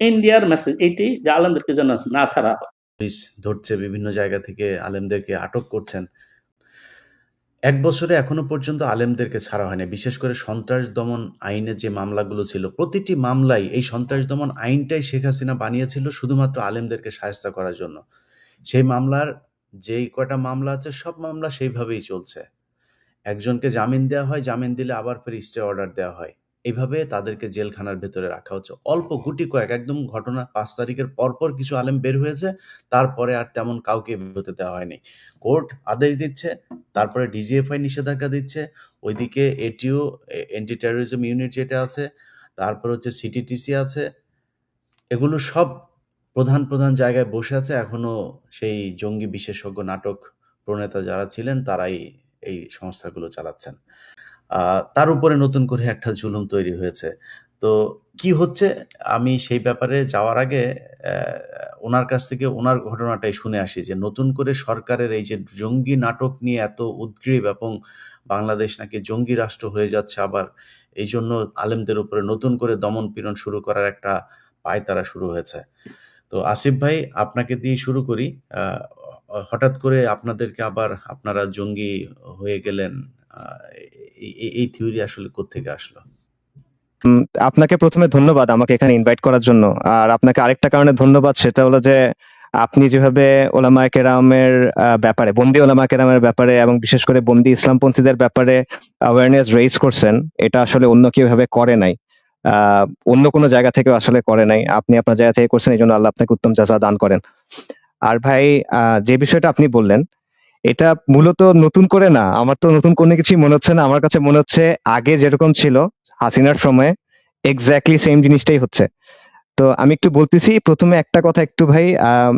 ইন্ডিয়ার মেসেজ এইটি যে আলেমদেরকে না ছাড়া পুলিশ ধরছে বিভিন্ন জায়গা থেকে আলেমদেরকে আটক করছেন। এক বছরে এখনও পর্যন্ত আলেমদেরকে ছাড়া হয়নি। বিশেষ করে সন্ত্রাস দমন আইনে যে মামলাগুলো ছিল, প্রতিটি মামলাই এই সন্ত্রাস দমন আইনটাই শেখ হাসিনা বানিয়েছিল শুধুমাত্র আলেমদেরকে সাহায্য করার জন্য। সেই মামলার যেই কয়টা মামলা আছে, সব মামলা সেইভাবেই চলছে। একজনকে জামিন দেওয়া হয়, জামিন দিলে আবার ফের স্টে অর্ডার দেওয়া হয়। এইভাবে তাদেরকে জেলখানার ভেতরে রাখা হচ্ছে। অল্প গুটি কয়েক, একদম ঘটনা পাঁচ তারিখের পরপর কিছু আলেম বের হয়েছে, তারপরে আর তেমন কাউকে বেরোতে দেওয়া হয়নি। কোর্ট আদেশ দিচ্ছে, তারপরে ডিজিএফআই নিষেধাজ্ঞা দিচ্ছে, ওইদিকে এটিও এন্টি টেরোরিজম ইউনিট যেটা আছে, তারপর হচ্ছে সিটিটিসি আছে, এগুলো সব প্রধান প্রধান জায়গায় বসে আছে। এখনও সেই জঙ্গি বিশেষজ্ঞ নাটক প্রণেতা যারা ছিলেন, তারাই এই সংস্থাগুলো চালাচ্ছেন। তার উপরে নতুন করে একটা জুলুম তৈরি হয়েছে। তো কি হচ্ছে? আমি সেই ব্যাপারে যাওয়ার আগে ওনার কাছ থেকে ওনার ঘটনাটাই শুনে আসি যে, নতুন করে সরকারের এই যে জঙ্গি নাটক নিয়ে এত উদ্গ্রীব এবং বাংলাদেশ নাকি জঙ্গি রাষ্ট্র হয়ে যাচ্ছে আবার, এই জন্য আলেমদের উপরে নতুন করে দমন পীড়ন শুরু করার একটা পায়তারা শুরু হয়েছে। তো আসিফ ভাই, আপনাকে দিয়ে শুরু করি। হঠাৎ করে আপনাদেরকে আবার আপনারা জঙ্গি হয়ে গেলেন এই- থিওরি আসলে কোত্থেকে আসলো? আপনাকে প্রথমে ধন্যবাদ আমাকে এখানে ইনভাইট করার জন্য। আর আপনাকে আরেকটা কারণে ধন্যবাদ, সেটা হলো যে আপনি যেভাবে ওলামায়ে কেরামের ব্যাপারে, বন্দি ওলামায়ে কেরামের ব্যাপারে এবং বিশেষ করে বন্দি ইসলামপন্থীদের ব্যাপারে অ্যাওয়ারনেস রেইজ করছেন, এটা আসলে অন্য কেউ ভাবে করে নাই। অন্য কোনো জায়গা থেকেও আসলে করে নাই। আপনি আপনার জায়গা থেকে করছেন, এই জন্য আল্লাহ আপনাকে উত্তম জাযা দান করেন। আর ভাই যে বিষয়টা আপনি বললেন এটা মূলত নতুন করে না আমার তো নতুন কোনো কিছুই মনে হচ্ছে না আমার কাছে মনে হচ্ছে আগে যেরকম ছিল হাসিনার সময়ে এক্স্যাক্টলি সেম জিনিসটাই হচ্ছে। তো আমি একটু বলতেছি প্রথমে একটা কথা একটু ভাই আম,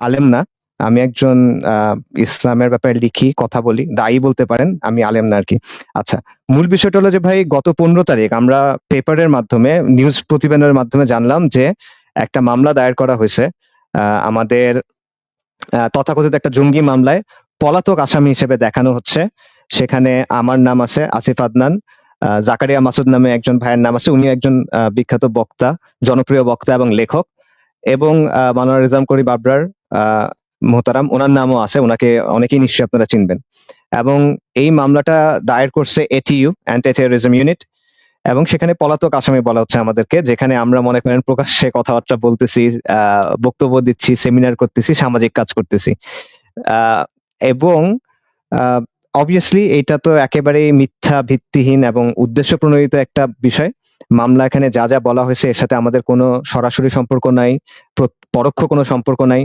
আলেম না আমি একজন ইসলামের ব্যাপারে লিখি কথা বলি দায়ী বলতে পারেন আমি আলেম না আর কি আচ্ছা মূল বিষয়টা হলো যে ভাই গত পনেরো তারিখ আমরা পেপারের মাধ্যমে নিউজ প্রতিবেদনের মাধ্যমে জানলাম যে একটা মামলা দায়ের করা হয়েছে আমাদের তথাকথিত একটা জঙ্গি মামলায় পলাতক আসামি হিসেবে দেখানো হচ্ছে। সেখানে আমার নাম আছে আসিফ আদনান। জাকারিয়া মাসুদ নামে একজন ভাইয়ের নাম আছে। উনি একজন বিখ্যাত বক্তা, জনপ্রিয় বক্তা এবং লেখক। এবং মানোয়ার রিজাম করি বাবরার মোহতারাম ওনার নামও আছে। ওনাকে অনেকেই নিশ্চয়ই আপনারা চিনবেন। এবং এই মামলাটা দায়ের করছে এটিইউ অ্যান্টি টেরোরিজম ইউনিট এবং সেখানে পলাতক আসামি বলা হচ্ছে আমাদেরকে, যেখানে আমরা মনে করেন প্রকাশ্যে কথাবার্তা বলতেছি বক্তব্য দিচ্ছি সেমিনার করতেছি, সামাজিক কাজ করতেছি। এবং অবভিয়াসলি এটা তো একেবারেই মিথ্যা, ভিত্তিহীন এবং উদ্দেশ্য প্রণোদিত একটা বিষয়। মামলা এখানে যা যা বলা হয়েছে এর সাথে আমাদের কোনো সরাসরি সম্পর্ক নাই পরোক্ষ কোনো সম্পর্ক নাই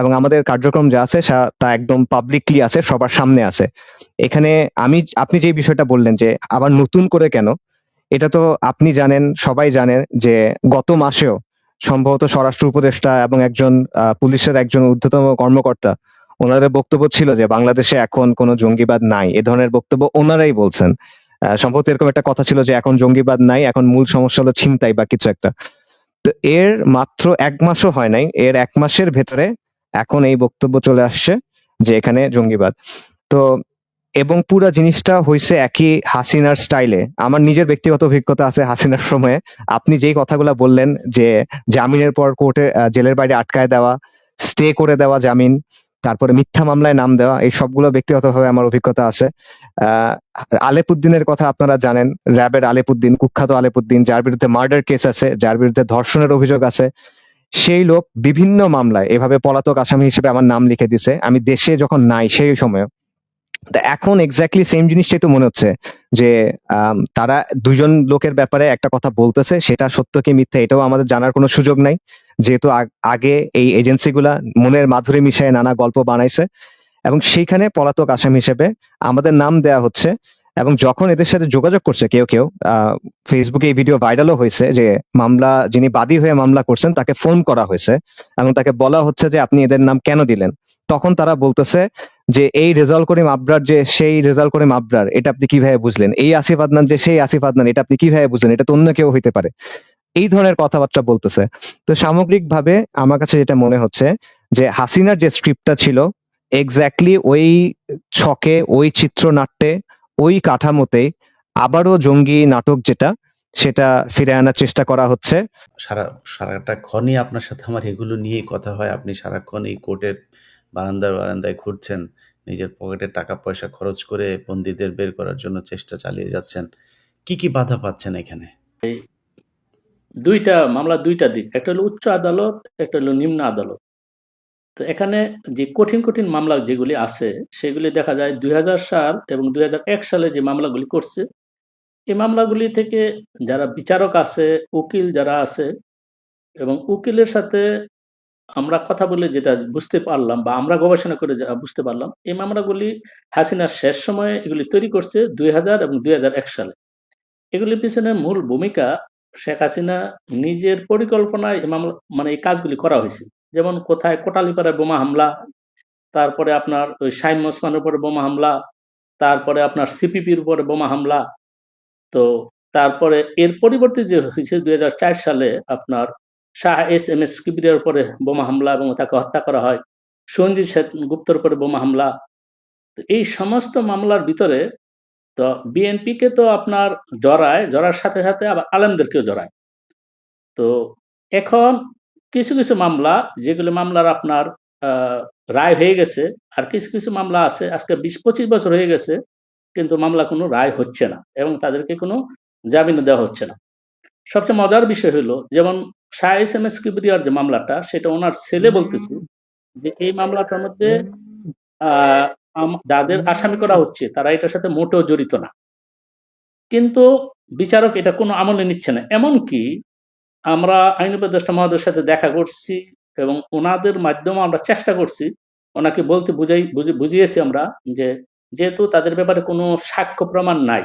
এবং আমাদের কার্যক্রম যা আছে তা একদম পাবলিকলি আছে, সবার সামনে আছে। এখানে আমি, আপনি যে বিষয়টা বললেন যে আবার নতুন করে কেন এটা তো আপনি জানেন, সবাই জানেন যে গত মাসেও সম্ভবত স্বরাষ্ট্র উপদেষ্টা এবং একজন পুলিশের একজন ঊর্ধ্বতম কর্মকর্তা, ওনাদের বক্তব্য ছিল যে বাংলাদেশে এখন কোনো জঙ্গিবাদ নাই। এ ধরনের বক্তব্য ওনারাই বলছেন। সম্ভবত এরকম একটা কথা ছিল যে এখন জঙ্গিবাদ নাই, এখন মূল সমস্যা হলো ছিনতাই বা কিছু একটা। তো এর মাত্র এক মাসও হয় নাই, এর এক মাসের ভেতরে এখন এই বক্তব্য চলে আসছে যে এখানে জঙ্গিবাদ। তো এবং পুরা জিনিসটা হয়েছে একই হাসিনার স্টাইলে আমার নিজের ব্যক্তিগত অভিজ্ঞতা আছে হাসিনার সময়ে। আপনি যেই কথাগুলো বললেন যে জামিনের পর কোর্টে জেলের বাইরে আটকায় দেওয়া স্টে করে দেওয়া জামিন, তারপরে মিথ্যা মামলায় নাম দেওয়া, এই সবগুলো ব্যক্তিগতভাবে আমার অভিজ্ঞতা আছে। আহ, আলেপুদ্দিনের কথা আপনারা জানেন, র্যাবের আলেপুদ্দিন, কুখ্যাত আলেপুদ্দিন, যার বিরুদ্ধে মার্ডার কেস আছে, যার বিরুদ্ধে ধর্ষণের অভিযোগ আছে। সেই লোক বিভিন্ন মামলায়, এভাবে পলাতক আসামি হিসেবে আমার নাম লিখে দিছে। আমি দেশে যখন নাই সেই সময় এখন এক্স্যাক্টলি সেম জিনিসটাই তো মনে হচ্ছে, যে তারা দুজন লোকের ব্যাপারে একটা কথা বলতেছে, সেটা সত্য কি মিথ্যা এটাও আমাদের জানার কোনো সুযোগ নাই। যেহেতু আগে এই এজেন্সিগুলা মনের মাধুরী মিশায় নানা গল্প বানাইছে এবং সেইখানে পলাতক আসামি হিসেবে আমাদের নাম দেয়া হচ্ছে এবং যখন এদের সাথে যোগাযোগ করছে কেউ কেউ ফেসবুকে এই ভিডিও ভাইরালও হয়েছে যে, মামলা, যিনি বাদী হয়ে মামলা করছেন তাকে ফোন করা হয়েছে এবং তাকে বলা হচ্ছে যে, আপনি এদের নাম কেন দিলেন? তখন তারা বলতেছে যে এই রেজাল্ট করিম আবরার যে সেই রেজাল্ট করিম আবরার এটা আপনি কীভাবে বুঝলেন? এই আসিফ আদনান যে সেই আসিফ আদনান, এটা আপনি কীভাবে বুঝলেন? এটা তো অন্য কেউ হইতে পারে। এই ধরনের কথাবার্তা বলতেছে। তো সামগ্রিকভাবে আমার কাছে যেটা মনে হচ্ছে, যে হাসিনার যে স্ক্রিপ্টটা ছিল এক্স্যাক্টলি ওই ছকে, ওই চিত্রনাট্যে, ওই কাঠামোতে আবারও জঙ্গি নাটক যেটা, সেটা ফিরে আনার চেষ্টা করা হচ্ছে। সারা, সারাটা ক্ষণই আপনার সাথে আমার এগুলো নিয়েই কথা হয়। আপনি সারাক্ষণ এই কোর্টের বারান্দায় বারান্দায় ঘুরছেন, নিজের পকেটে টাকা পয়সা খরচ করে বন্দীদের বের করার জন্য চেষ্টা চালিয়ে যাচ্ছেন। কি কি বাধা পাচ্ছেন এখানে? দুইটা, মামলা দুইটা দিক। একটা হলো উচ্চ আদালত, একটা হলো নিম্ন আদালত। তো এখানে যে কঠিন কঠিন মামলা যেগুলি আছে, সেগুলি দেখা যায় দুই হাজার সাল এবং দুই হাজার এক সালে যে মামলাগুলি করছে, এই মামলাগুলি থেকে যারা বিচারক আছে, উকিল যারা আছে, এবং উকিলের সাথে আমরা কথা বলে যেটা বুঝতে পারলাম বা আমরা গবেষণা করে বুঝতে পারলাম, এই মামলাগুলি হাসিনার শেষ সময়ে এগুলি তৈরি করছে দুই হাজার এবং দুই হাজার এক সালে। এগুলির পিছনে মূল ভূমিকা শেখ হাসিনা নিজের পরিকল্পনায় মামলা মানে এই কাজগুলি করা হয়েছে। যেমন কোথায় কোটালীপাড়ায় বোমা হামলা, তারপরে আপনার ওই শাইম ওসমানের উপরে বোমা হামলা, তারপরে আপনার সিপিপির উপরে বোমা হামলা, তো তারপরে এর পরিবর্তে যে হয়েছে দুই হাজার চার সালে আপনার শাহ এস এম এস কিবিরের উপরে বোমা হামলা এবং তাকে হত্যা করা হয়। সঞ্জিত সেন গুপ্তর উপরে বোমা হামলা। তো এই সমস্ত মামলার ভিতরে তো বিএনপিকে তো আপনার জড়ায়, জড়ার সাথে সাথে আবার আলেমদেরকেও জড়ায়। তো এখন কিছু কিছু মামলা, যেগুলো মামলার আপনার রায় হয়ে গেছে, আর কিছু কিছু মামলা আছে, আজকে বিশ পঁচিশ বছর হয়ে গেছে, কিন্তু মামলা কোনো রায় হচ্ছে না এবং তাদেরকে কোনো জামিন দেওয়া হচ্ছে না। সবচেয়ে মজার বিষয় হলো, যেমন শাহ এস এম এস কিবরিয়ার যে মামলাটা, সেটা ওনার ছেলে বলতেছে যে এই মামলাটার মধ্যে যাদের আসামি করা হচ্ছে, তারা এটার সাথে মোটেও জড়িত না। কিন্তু বিচারক এটা কোনো আমলে নিচ্ছে না। এমনকি আমরা আইন উপদেষ্টা মহোদয়ের সাথে দেখা করছি এবং ওনাদের মাধ্যমে আমরা চেষ্টা করছি, ওনাকে বলতে বুঝাই বুঝি- বুঝিয়েছি আমরা যে যেহেতু তাদের ব্যাপারে কোনো সাক্ষ্য প্রমাণ নাই,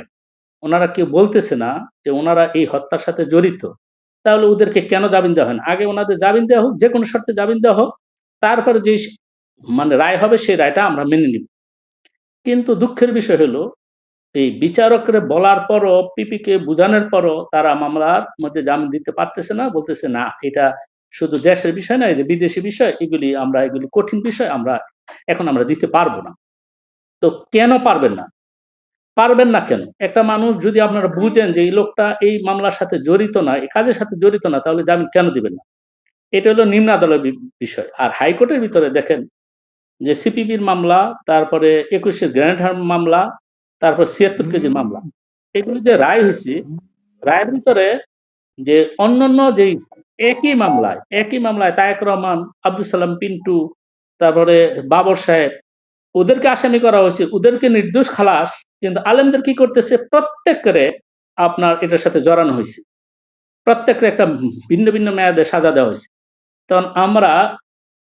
ওনারা কেউ বলতেছে না যে ওনারা এই হত্যার সাথে জড়িত। তাহলে ওদেরকে কেন জামিন দেওয়া হয় না? আগে ওনাদের জামিন দেওয়া হোক যে কোনো শর্তে জামিন দেওয়া হোক, তারপরে যে মানে রায় হবে সেই রায়টা আমরা মেনে নিব। কিন্তু দুঃখের বিষয় হলো, এই বিচারকরে বলার পরও, পিপিকে বোঝানোর পরও তারা মামলার মধ্যে জামিন দিতে পারতেছে না, বলতেছে, না, এটা শুধু দেশের বিষয় না এটা বিদেশি বিষয়, এগুলি আমরা, এগুলি কঠিন বিষয়, আমরা, এখন আমরা দিতে পারব না। তো কেন পারবেন না? পারবেন না কেন? একটা মানুষ যদি আপনারা বুঝেন যে এই লোকটা এই মামলার সাথে জড়িত না, এই কাজের সাথে জড়িত না, তাহলে জামিন কেন দিবেন না? এটা হলো নিম্ন আদালতের বিষয়। আর হাইকোর্টের ভিতরে দেখেন যে সিপিবির মামলা, তারপরে একুশের গ্র্যান্ড মামলা, তারপর ছিয়াত্তর কেজি মামলা। এগুলি যে রায় হয়েছে, রায়ের ভিতরে যে অন্যান্য যে একই মামলায় একই মামলায় তায়েক রহমান আব্দুল সালাম পিন্টু, তারপরে বাবর সাহেব ওদেরকে আসামি করা হয়েছে, ওদেরকে নির্দোষ খালাস, কিন্তু আলেমদের কি করতেছে? প্রত্যেকরে আপনার এটার সাথে জড়ানো হয়েছে। প্রত্যেকরে একটা ভিন্ন ভিন্ন মেয়াদে সাজা দেওয়া হয়েছে। তখন আমরা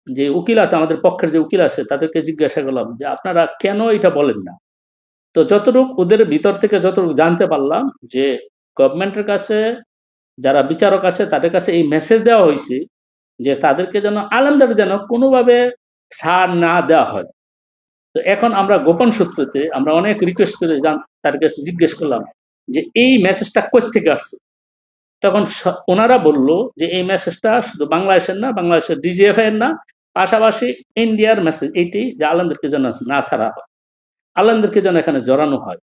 যে উকিল আছে, আমাদের পক্ষের যে উকিল আছে, তাদেরকে জিজ্ঞাসা করলাম যে, আপনারা কেন এটা বলেন না? তো যতটুকু ওদের ভিতর থেকে যতটুকু জানতে পারলাম যে, গভর্নমেন্টের কাছে, যারা বিচারক আছে, তাদের কাছে এই মেসেজ দেওয়া হয়েছে যে, তাদেরকে যেন, আলেমদের যেন কোনোভাবে ছাড় না দেওয়া হয়। তো এখন আমরা গোপন সূত্রতে আমরা অনেক রিকোয়েস্ট করে যান তার কাছে জিজ্ঞেস করলাম যে এই মেসেজটা থেকে আসছে? তখন ওনারা বলল যে এই মেসেজটা শুধু বাংলাদেশের না, বাংলাদেশের ডিজিএফ এর না, পাশাপাশি ইন্ডিয়ার মেসেজ এইটি যে আলমদেরকে যেন না ছাড়া হয়। আলমদেরকে যেন এখানে জড়ানো হয়।